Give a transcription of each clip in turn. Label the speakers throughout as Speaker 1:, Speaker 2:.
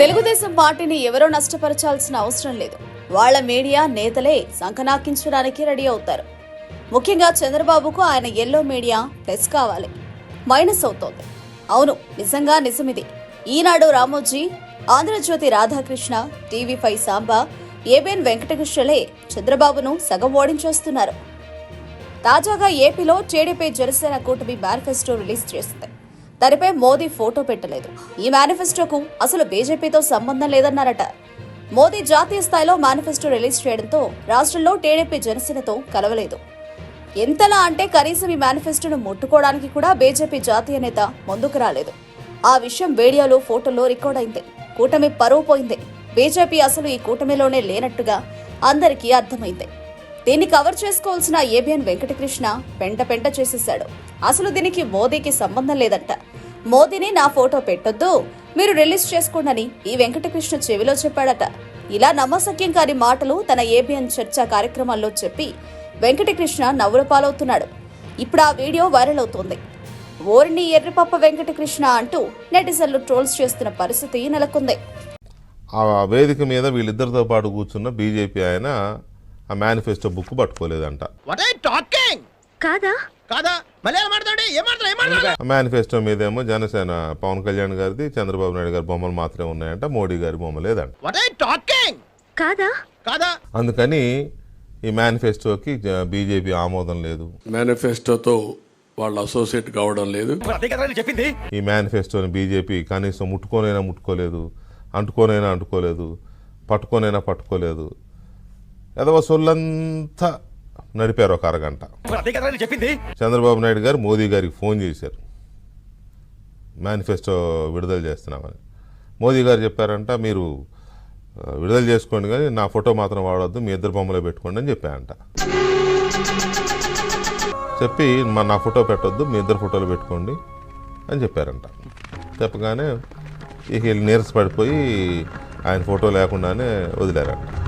Speaker 1: తెలుగుదేశం పార్టీని ఎవరో నష్టపరచాల్సిన అవసరం లేదు. వాళ్ళ మీడియా నేతలే సంకనాకించడానికి రెడీ అవుతారు. ముఖ్యంగా చంద్రబాబుకు ఆయన ఎల్లో మీడియా ప్లస్ కావాలి. మైనస్ అవుతోంది. అవును నిజంగా నిజమిది. Eenadu Ramoji Andhrajyothi Radhakrishna TV five Samba ABN వెంకటకృష్ణలే చంద్రబాబును సగం ఓడించేస్తున్నారు. తాజాగా ఏపీలో టీడీపీ జనసేన కూటమి మేనిఫెస్టో రిలీజ్ చేసింది. దానిపై మోదీ ఫోటో పెట్టలేదు. ఈ మేనిఫెస్టోకు అసలు బీజేపీతో సంబంధం లేదన్నారట. మోదీ జాతీయ స్థాయిలో మేనిఫెస్టో రిలీజ్ చేయడంతో రాష్ట్రంలో టీడీపీ జనసేనతో కలవలేదు. ఎంతలా అంటే కనీసం ఈ మేనిఫెస్టోను ముట్టుకోవడానికి కూడా బీజేపీ జాతీయ నేత ముందుకు రాలేదు. ఆ విషయం వీడియోలో ఫోటోలో రికార్డ్ అయింది. కూటమి పరువు పోయింది. బీజేపీ అసలు ఈ కూటమిలోనే లేనట్టుగా అందరికీ అర్థమైంది. దీన్ని కవర్ చేసుకోవాల్సిన ఏబిఎన్ వెంకటకృష్ణ పెంట పెంట చేసేశాడు. అసలు దీనికి మోదీకి సంబంధం లేదంట. మోదీని నా ఫోటో పెట్టొద్దు మీరు రిలీజ్ చేసుకోండని ఈ వెంకటకృష్ణ చెవిలో చెప్పాడట. ఇలా నమ్మసక్యం కాని మాటలు తన ఏబిఎన్ చర్చా కార్యక్రమాల్లో చెప్పి వెంకటకృష్ణ నవ్వుల పాలవుతున్నాడు. ఇప్పుడు ఆ వీడియో వైరల్ అవుతోంది. ఓరిని ఎర్రిపప్ప వెంకటకృష్ణ అంటూ నెటిజన్లు ట్రోల్స్ చేస్తున్న పరిస్థితి నెలకొంది.
Speaker 2: ఆ వేదిక మీద వీళ్ళిద్దరితో పాటు కూర్చున్న బీజేపీ ఆయన ఆ మేనిఫెస్టో బుక్ పట్టుకోలేదంట.
Speaker 3: వాట్ ఐ టాకింగ్
Speaker 4: కాదా?
Speaker 3: కాదా?
Speaker 2: మేనిఫెస్టో మీదేమో జనసేన పవన్ కళ్యాణ్ గారిది చంద్రబాబు నాయుడు గారి బొమ్మలు మాత్రమే ఉన్నాయంట మోడీ గారి బొమ్మ లేదంట.
Speaker 3: వాట్ ఐ టాకింగ్
Speaker 4: కాదా?
Speaker 3: కాదా?
Speaker 2: అందుకని ఈ మేనిఫెస్టోకి బీజేపీ ఆమోదం లేదు.
Speaker 5: మేనిఫెస్టోతో వాళ్ళు అసోసియేట్ కావడం లేదు.
Speaker 3: చెప్పింది.
Speaker 2: ఈ మేనిఫెస్టోని బీజేపీ కనీసం ముట్టుకోనైనా ముట్టుకోలేదు అంటుకోనైనా అంటుకోలేదు పట్టుకోనైనా పట్టుకోలేదు. ఎదవ సొల్లంతా నడిపారు ఒక అరగంట. చంద్రబాబు నాయుడు గారు మోదీ గారికి ఫోన్ చేశారు. మేనిఫెస్టో విడుదల చేస్తున్నామని. మోదీ గారు చెప్పారంట మీరు విడుదల చేసుకోండి కానీ నా ఫోటో మాత్రం వాడొద్దు మీ ఇద్దరు బొమ్మలో పెట్టుకోండి అని చెప్పారంట. చెప్పి మా నా ఫోటో పెట్టొద్దు మీ ఇద్దరు ఫోటోలు పెట్టుకోండి అని చెప్పారంట. చెప్పగానే ఇక వీళ్ళు నీరస పడిపోయి ఆయన ఫోటో లేకుండానే వదిలేరంట.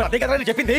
Speaker 3: మరి అదే కదా నేను చెప్పింది